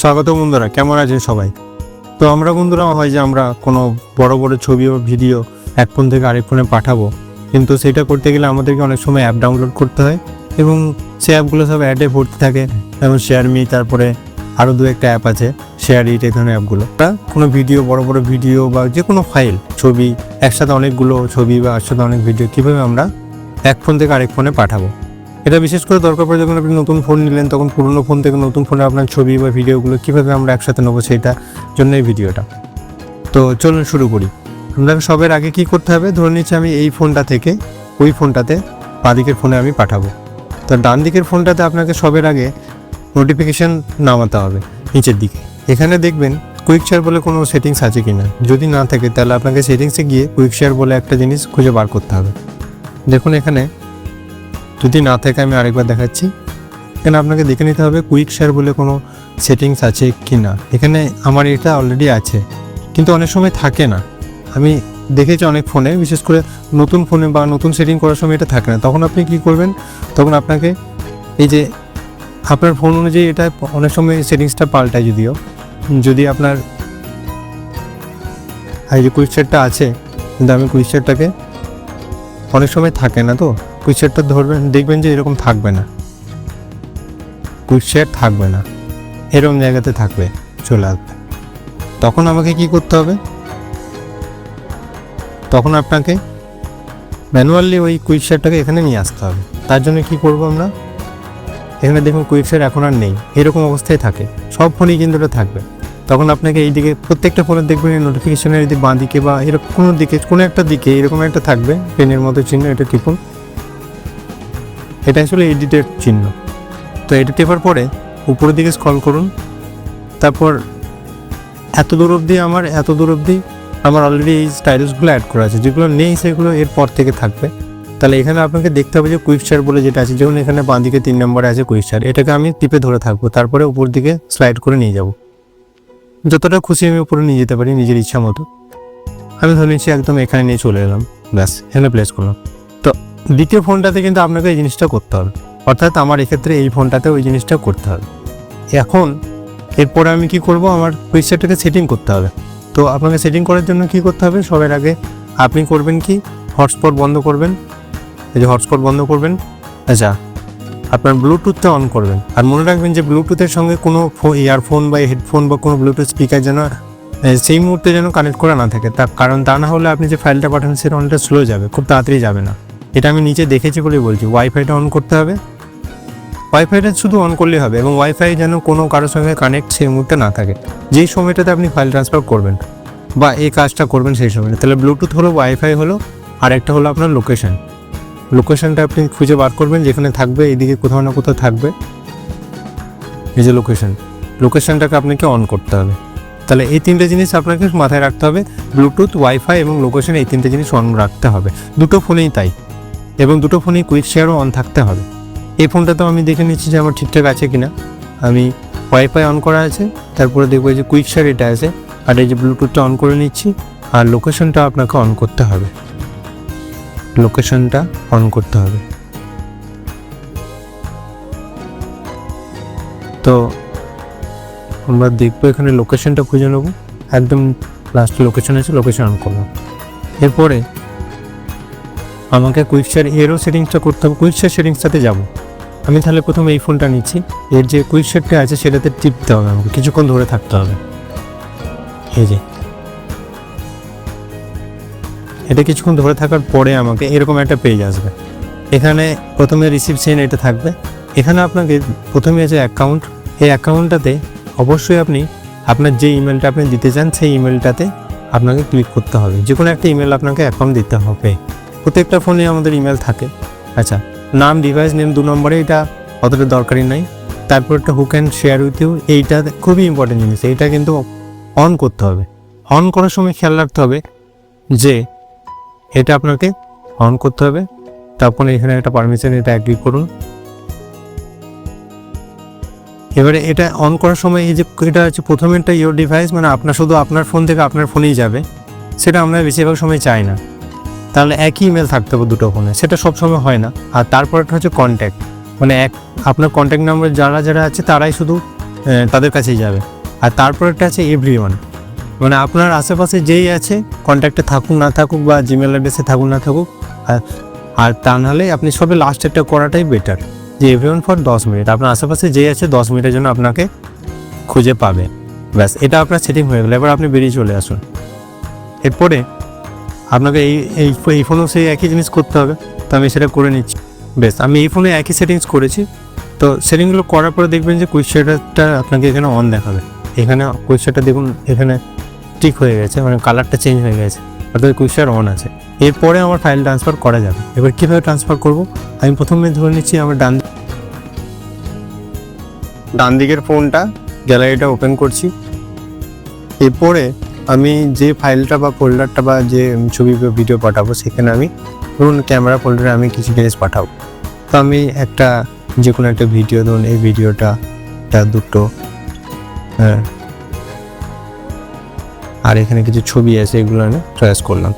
স্বাগত বন্ধুরা, কেমন আছেন সবাই? তো আমরা বন্ধুরা, হয় যে আমরা কোনো বড় বড় ছবি বা ভিডিও এক ফোন থেকে আরেক ফোনে পাঠাবো। কিন্তু সেটা করতে গেলে আমাদেরকে অনেক সময় অ্যাপ ডাউনলোড করতে হয় এবং সেই অ্যাপগুলো সব অ্যাডে ভর্তি থাকে। যেমন শেয়ার মি তারপরে আরও দু একটা অ্যাপ আছে শেয়ার ইট এই ধরনের অ্যাপগুলো কোনো ভিডিও, বড় বড় ভিডিও বা যে কোনো ফাইল ছবি, একসাথে অনেকগুলো ছবি বা একসাথে অনেক ভিডিও কীভাবে আমরা এক ফোন থেকে আরেক ফোনে পাঠাবো? এটা বিশেষ করে দরকার পড়ে যখন আপনি নতুন ফোন নিলেন, তখন পুরনো ফোন থেকে নতুন ফোনে আপনার ছবি বা ভিডিওগুলো কীভাবে আমরা একসাথে নেব সেইটা জন্য এই ভিডিওটা তো চলুন শুরু করি। আমরা সবের আগে কি করতে হবে? ধরে নিচ্ছি আমি এই ফোনটা থেকে, ওই ফোনটাতে বাঁদিকের ফোনে আমি পাঠাবো। তো ডান দিকের ফোনটাতে আপনাকে সবের আগে নোটিফিকেশান নামাতে হবে, নিচের দিকে। এখানে দেখবেন কুইক শেয়ার বলে কোনো সেটিংস আছে কি না যদি না থাকে, তাহলে আপনাকে সেটিংসে গিয়ে কুইক শেয়ার বলে একটা জিনিস খুঁজে বার করতে হবে। দেখুন এখানে যদি না থাকে আমি আরেকবার দেখাচ্ছি। এখানে আপনাকে দেখে নিতে হবে কুইক শেয়ার বলে কোনো সেটিংস আছে কি না। এখানে আমার এটা অলরেডি আছে, কিন্তু অনেক সময় থাকে না। আমি দেখেছি অনেক ফোনে বিশেষ করে নতুন ফোনে বা নতুন সেটিং করার সময় এটা থাকে না। তখন আপনি কি করবেন, তখন আপনাকে এই যে আপনার ফোন অনুযায়ী এটা অনেক সময় সেটিংসটা পাল্টায় যদিও। যদি আপনার এই যে কুইক শেয়ারটা আছে, কিন্তু আমি কুইক শেয়ারটাকে অনেক সময় থাকে না তো। কুইক শেয়ারটা ধরবেন, দেখবেন যে এরকম থাকবে না। কুইক শেয়ার থাকবে না। এরকম জায়গাতে থাকবে, চলে আসবে। তখন আমাকে কি করতে হবে? তখন আপনাকে ম্যানুয়ালি ওই কুইক শেয়ারটাকে এখানে নিয়ে আসতে হবে। তার জন্য কি করব আমরা? এখানে দেখুন কুইক শেয়ার এখন আর নেই। এরকম অবস্থায় থাকে। সব ফোনেই কিন্তু এটা থাকবে। তখন আপনাকে এই দিকে প্রত্যেকটা ফোনে দেখবেন এই নোটিফিকেশনের এই বাঁ দিকে বা এরকম কোনো দিকে, কোনো একটা দিকে এরকম একটা থাকবে। পেনের মতো চিহ্ন এটা টিপুন। এটা আসলে এডিটের চিহ্ন। তো এটা টেপার পরে উপরের দিকে স্ক্রল করুন। তারপর এত দূর অবধি আমার, এত দূর অবধি আমার অলরেডি এই স্টাইলসগুলো অ্যাড করা আছে। যেগুলো নেই, সেগুলো এর পর থেকে থাকবে। তাহলে এখানে আপনাকে দেখতে হবে যে কুইক শেয়ার বলে যেটা আছে, যেমন এখানে বাঁ দিকে তিন নম্বরে আছে কুইক শেয়ার এটাকে আমি টিপে ধরে থাকব। তারপরে উপর দিকে স্লাইড করে নিয়ে যাব। যতটা খুশি আমি উপরে নিয়ে যেতে পারি নিজের ইচ্ছা মতো। আমি ধরে নিচ্ছি একদম এখানে নিয়ে চলে এলাম। ব্যাস, এখানে প্লেস করলাম। দ্বিতীয় ফোনটাতে কিন্তু আপনাকে এই জিনিসটা করতে হবে। অর্থাৎ আমার এক্ষেত্রে এই ফোনটাতে ওই জিনিসটা করতে হবে। এখন এরপরে আমি কি করব? আমার কুইকশেয়ারটাকে সেটিং করতে হবে। তো আপনাকে সেটিং করার জন্য কি করতে হবে? সবার আগে আপনি করবেন কি? হটস্পট বন্ধ করবেন। এই যে হটস্পট বন্ধ করবেন। আচ্ছা আপনার ব্লুটুথটা অন করবেন। আর মনে রাখবেন যে ব্লুটুথের সঙ্গে কোনো ইয়ারফোন বা হেডফোন বা কোনো ব্লুটুথ স্পিকার যেন সেই মুহূর্তে যেন কানেক্ট করা না থাকে। তার কারণ তা না হলে আপনি যে ফাইলটা পাঠান সেটা অনেকটা স্লো যাবে, খুব তাড়াতাড়ি যাবে না। এটা আমি নিচে দেখেছি বলেই বলছি। ওয়াইফাইটা অন করতে হবে। ওয়াইফাইটা শুধু অন করলেই হবে এবং ওয়াইফাই যেন কোনো কারোর সঙ্গে কানেক্ট সেই মুহূর্তে না থাকে। যেই সময়টাতে আপনি ফাইল ট্রান্সফার করবেন বা এই কাজটা করবেন সেই সময়টা তাহলে ব্লুটুথ হলো ওয়াইফাই হলো, আর একটা হলো আপনার লোকেশান লোকেশনটা আপনি খুঁজে বার করবেন, যেখানে থাকবে, এদিকে কোথাও না কোথাও থাকবে। এই যে লোকেশন লোকেশানটাকে আপনাকে অন করতে হবে। তাহলে এই তিনটে জিনিস আপনাকে মাথায় রাখতে হবে। ব্লুটুথ ওয়াইফাই এবং লোকেশন এই তিনটে জিনিস অন রাখতে হবে। দুটো ফোনেই তাই। এবং দুটো ফোনেই কুইক শেয়ারও অন থাকতে হবে। এই ফোনটা তো আমি দেখে নিচ্ছি যে আমার ঠিকঠাক আছে কিনা। আমি ওয়াইফাই অন করা আছে, তারপরে দেখব যে কুইক শেয়ার এটা আছে, আর এই যে ব্লুটুথটা অন করে নিচ্ছি, আর লোকেশনটা আপনাকে অন করতে হবে। লোকেশনটা অন করতে হবে। তো আমরা দেখব এখানে লোকেশনটা খুঁজে নেব। একদম লাস্ট লোকেশন আছে লোকেশন অন করলাম। এরপরে আমাকে কুইক এরও সেটিংসটা করতে হবে কুইক সেটিংসটাতে যাব। আমি তাহলে প্রথমে এই ফোনটা নিচ্ছি, এর যে কুইক শেয়ারটা আছে সেটাতে টিপতে হবে আমাকে, কিছুক্ষণ ধরে থাকতে হবে। এই যে। এটা কিছুক্ষণ ধরে থাকার পরে আমাকে এরকম একটা পেজ আসবে। এখানে প্রথমে রিসিভ সেন এটা থাকবে। এখানে আপনাকে প্রথমে আছে অ্যাকাউন্ট এই অ্যাকাউন্টটাতে অবশ্যই আপনি আপনার যে ইমেলটা আপনি দিতে চান, সেই ইমেলটাতে আপনাকে ক্লিক করতে হবে। যে কোনো একটা ইমেল আপনাকে অ্যাকাউন্ট দিতে হবে। প্রত্যেকটা ফোনে আমাদের ইমেল থাকে। আচ্ছা নাম ডিভাইস নেম দু নম্বরে এটা অতটা দরকারি নাই। তারপর একটা who can share with you এইটা খুবই ইম্পর্টেন্ট জিনিস, এইটা কিন্তু অন করতে হবে। অন করার সময় খেয়াল রাখতে হবে যে এটা আপনাকে অন করতে হবে। তারপরে এখানে একটা পারমিশন এটা অ্যাগ্রি করুন। এবারে এটা অন করার সময় এই যে এটা হচ্ছে প্রথমেরটা ইয়োর ডিভাইস মানে আপনার শুধু আপনার ফোন থেকে আপনার ফোনেই যাবে। সেটা আমরা বেশিরভাগ সময় চাই না। তাহলে একই ইমেল থাকতে হবে দুটো ফোনে সেটা সব সময় হয় না। আর তারপরটা হচ্ছে কন্ট্যাক্ট মানে এক, আপনার কন্ট্যাক্ট নাম্বার যারা যারা আছে, তারাই শুধু তাদের কাছেই যাবে। আর তারপরেরটা আছে এভরি ওয়ান মানে আপনার আশেপাশে যেই আছে কন্ট্যাক্টে থাকুক, না থাকুক বা জিমেল অ্যাড্রেসে থাকুক, না থাকুক, আর আর তা নাহলে আপনি সবে লাস্টেরটা করাটাই বেটার যে এভরিওয়ান ফর দশ মিনিট আপনার আশেপাশে যেই আছে, দশ মিনিটের জন্য আপনাকে খুঁজে পাবে। ব্যাস, এটা আপনার সেটিং হয়ে গেলো। এবার আপনি বেরিয়ে চলে আসুন। এরপরে আপনাকে এই এই এই ফোনেও সেই একই জিনিস করতে হবে, তো আমি সেটা করে নিচ্ছি। বেশ, আমি এই ফোনে একই সেটিংস করেছি, তো সেটিংগুলো করার পরে দেখবেন যে কুইক শেডারটা আপনাকে এখানে অন দেখাবে। এখানে কুইক শেডার দেখুন, এখানে ঠিক হয়ে গেছে মানে কালারটা চেঞ্জ হয়ে গেছে, অর্থাৎ কুইক শেয়ার অন আছে। এরপরে আমার ফাইল ট্রান্সফার করা যাবে। এবার কীভাবে ট্রান্সফার করব? আমি প্রথমে ধরে নিচ্ছি আমার ডান ডান দিকের ফোনটা গ্যালারিটা ওপেন করছি। এরপরে আমি যে ফাইলটা বা ফোল্ডারটা বা যে ছবি বা ভিডিও পাঠাবো, সেখানে আমি ধরুন ক্যামেরা ফোল্ডারে আমি কিছু জিনিস পাঠাবো। তো আমি একটা যে কোনো একটা ভিডিও ধরুন এই ভিডিওটা একটা দুটো হ্যাঁ। আর এখানে কিছু ছবি আছে, এগুলো আমি চয়েস করলাম।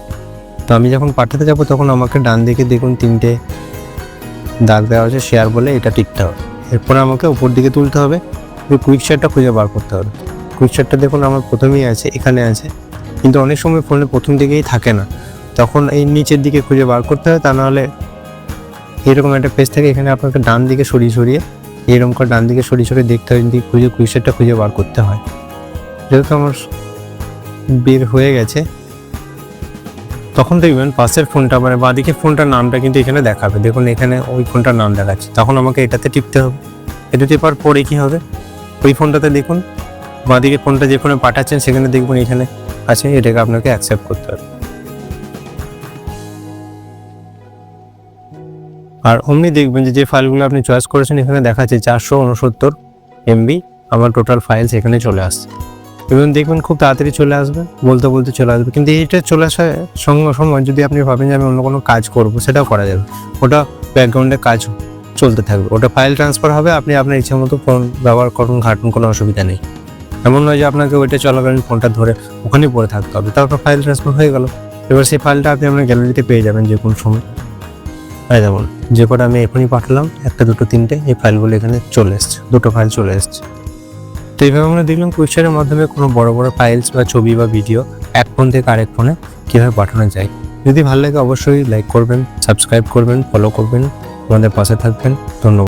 তো আমি যখন পাঠাতে যাব, তখন আমাকে ডান দিকে দেখুন তিনটে দাগ দেওয়া হয়েছে শেয়ার বলে এটা টিকতে হবে। এরপরে আমাকে উপর দিকে তুলতে হবে কুইক শেয়ারটা খুঁজে বার করতে হবে। শেয়ারটা দেখুন, আমার প্রথমেই আছে, এখানে আছে। কিন্তু অনেক সময় ফোনে প্রথম দিকেই থাকে না। তখন এই নিচের দিকে খুঁজে বার করতে হয়, তা নাহলে এরকম একটা পেজ থাকে, এখানে আপনাকে ডান দিকে সরিয়ে সরিয়ে এরকম করে ডান দিকে সরিয়ে সরিয়ে দেখতে হয় দিকে খুঁজে কুইক শেয়ারটা খুঁজে বার করতে হয়। যেহেতু আমার বের হয়ে গেছে, তখন দেখবেন পাশের ফোনটা মানে বাঁদিকের ফোনটার নামটা কিন্তু এখানে দেখাবে। দেখুন, এখানে ওই ফোনটার নাম দেখাচ্ছে। তখন আমাকে এটাতে টিপতে হবে। এটা টিপার পরে কী হবে? ওই ফোনটাতে দেখুন বাঁদিকে ফোনটা যে ফোনে পাঠাচ্ছেন, সেখানে দেখবেন এখানে আছে, এটাকে আপনাকে অ্যাকসেপ্ট করতে হবে। আর অমনি দেখবেন যে যে ফাইলগুলো আপনি চয়েস করেছেন, এখানে দেখাচ্ছে চারশো উনসত্তর এমবি আমার টোটাল ফাইলস এখানে চলে আসছে। এবং দেখবেন খুব তাড়াতাড়ি চলে আসবে, বলতে বলতে চলে আসবে। কিন্তু এইটা চলে আসার সঙ্গে সময় যদি আপনি ভাবেন যে, আমি অন্য কোনো কাজ করব, সেটাও করা যাবে। ওটা ব্যাকগ্রাউন্ডে কাজ চলতে থাকবে। ওটা ফাইল ট্রান্সফার হবে, আপনি আপনার ইচ্ছা মতো ফোন ব্যবহার করুন, ঘাটুন, কোনো অসুবিধা নেই। এমন নয় যে আপনাকে ওইটা চলাকালীন ফোনটা ধরে ওখানেই পড়ে থাকতে হবে। তারপর ফাইল ট্রান্সফার হয়ে গেল। এবার সেই ফাইলটা আপনি আপনার গ্যালারিতে পেয়ে যাবেন যে কোনো সময়। এই যেমন যে কটা আমি এখনই পাঠালাম, একটা, দুটো, তিনটে, এই ফাইলগুলো এখানে চলে এসছে। দুটো ফাইল চলে এসছে। তো এইভাবে আমরা দেখলাম কুইকশারের মাধ্যমে কোনো বড় বড় ফাইলস বা ছবি বা ভিডিও এক ফোন থেকে আরেক ফোনে কীভাবে পাঠানো যায়। যদি ভালো লাগে অবশ্যই লাইক করবেন সাবস্ক্রাইব করবেন ফলো করবেন। আমাদের পাশে থাকবেন। ধন্যবাদ।